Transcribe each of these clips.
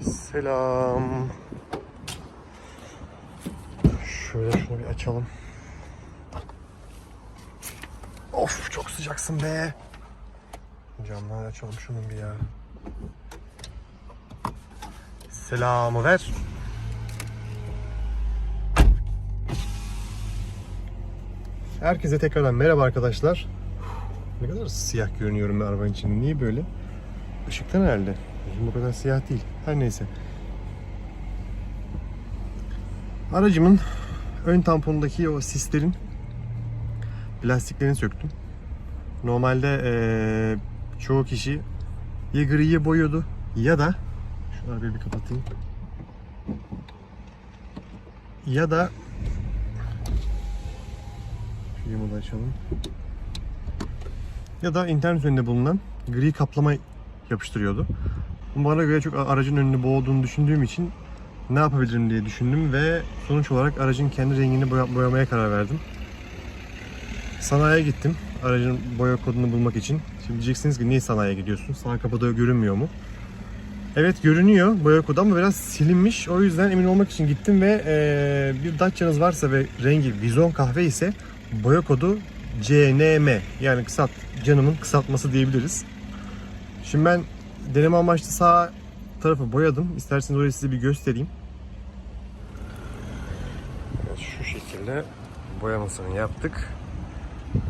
Selam. Şöyle şunu bir açalım. Of çok sıcaksın be. Camları açalım şunun bir ya. Selamı ver. Herkese tekrardan merhaba arkadaşlar. Ne kadar siyah görünüyorum ben arabanın içinde. Niye böyle? Işıktan herhalde. Yüzüm bu kadar siyah değil. Her neyse. Aracımın ön tamponundaki o sislerin plastiklerini söktüm. Normalde eee, çoğu kişi ya griye boyuyordu ya da şunu bir, bir kapatayım. Ya da şu da açalım. Ya da internet üzerinde bulunan gri kaplama yapıştırıyordu. Bana göre çok aracın önünü boğduğunu düşündüğüm için ne yapabilirim diye düşündüm ve sonuç olarak aracın kendi rengini boya- boyamaya karar verdim. Sanayiye gittim aracın boya kodunu bulmak için. Şimdi diyeceksiniz ki niye sanayiye gidiyorsun? Sağ kapıda görünmüyor mu? Evet görünüyor boya kodu ama biraz silinmiş. O yüzden emin olmak için gittim ve eee, bir Dacia'nız varsa ve rengi vizon kahve ise boya kodu CNM yani kısalt canımın kısaltması diyebiliriz. Şimdi ben deneme amaçlı sağ tarafı boyadım. İsterseniz orayı size bir göstereyim. Evet, şu şekilde boyamasını yaptık.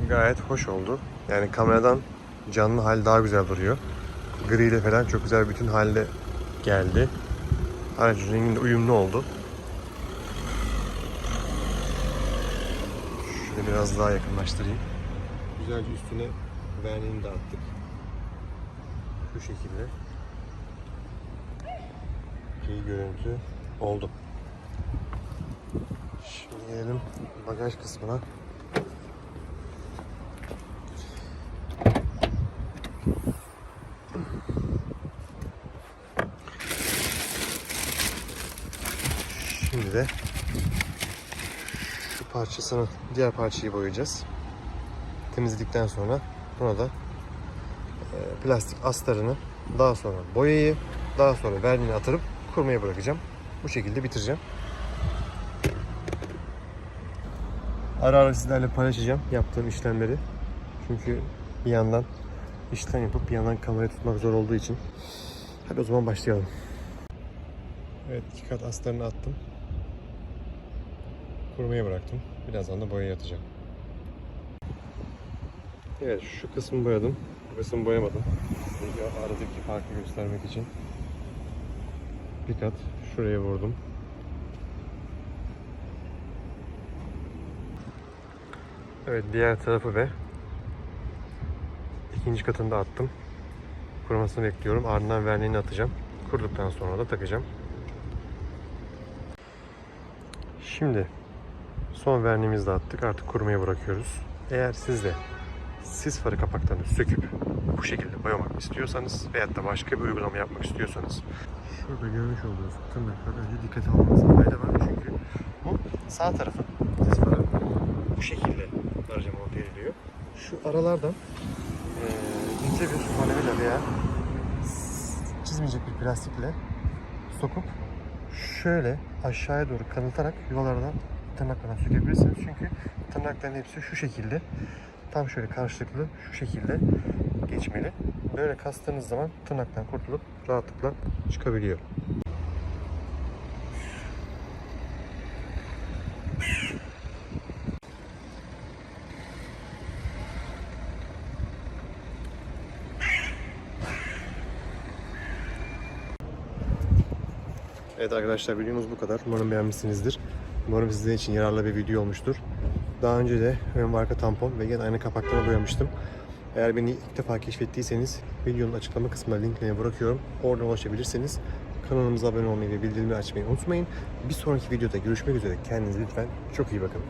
Gayet hoş oldu. Yani kameradan canlı hal daha güzel duruyor. Gri ile falan çok güzel bütün halde geldi. Aracın renginde uyumlu oldu. Şöyle biraz daha yakınlaştırayım. Güzelce üstüne verniğini dağıttık. Şu şekilde. İyi görüntü oldu. Şimdi gelelim bagaj kısmına. Şimdi de şu parçasını, diğer parçayı boyayacağız. Temizledikten sonra buna da plastik astarını, daha sonra boyayı, daha sonra verniğini atırıp kurumaya bırakacağım. Bu şekilde bitireceğim. Ara ara sizlerle paylaşacağım yaptığım işlemleri. Çünkü bir yandan işlem yapıp bir yandan kamerayı tutmak zor olduğu için. Hadi o zaman başlayalım. Evet iki kat astarını attım. Kurumaya bıraktım. Birazdan da boyaya atacağım. Evet şu kısmı boyadım. Kısmı boyamadım. Aradaki farkı göstermek için. Bir kat şuraya vurdum. Evet diğer tarafı ve ikinci katını da attım. Kurumasını bekliyorum. Ardından verniğini atacağım. Kurduktan sonra da takacağım. Şimdi son verniğimizi de attık. Artık kurumaya bırakıyoruz. Eğer siz de sis farı kapaklarını söküp bu şekilde boyamak istiyorsanız veyahut da başka bir uygulama yapmak istiyorsanız şurada görmüş olduğunuz tırnaklara önce dikkat almanıza fayda var. Çünkü bu sağ tarafın farı bu şekilde araca monte ediliyor. Şu aralardan ince bir manevra veya çizmeyecek bir plastikle sokup şöyle aşağıya doğru kanıtarak yuvalardan tırnaklardan sökebilirsiniz. Çünkü tırnakların hepsi şu şekilde tam şöyle karşılıklı şu şekilde geçmeli. Böyle kastığınız zaman tırnaktan kurtulup rahatlıkla çıkabiliyor. Evet arkadaşlar videomuz bu kadar. Umarım beğenmişsinizdir. Umarım sizin için yararlı bir video olmuştur. Daha önce de ön ve arka tampon ve yine aynı kapaklarına boyamıştım. Eğer beni ilk defa keşfettiyseniz videonun açıklama kısmına linkini bırakıyorum. Oradan ulaşabilirsiniz. Kanalımıza abone olmayı ve bildirimleri açmayı unutmayın. Bir sonraki videoda görüşmek üzere. Kendinize lütfen çok iyi bakın.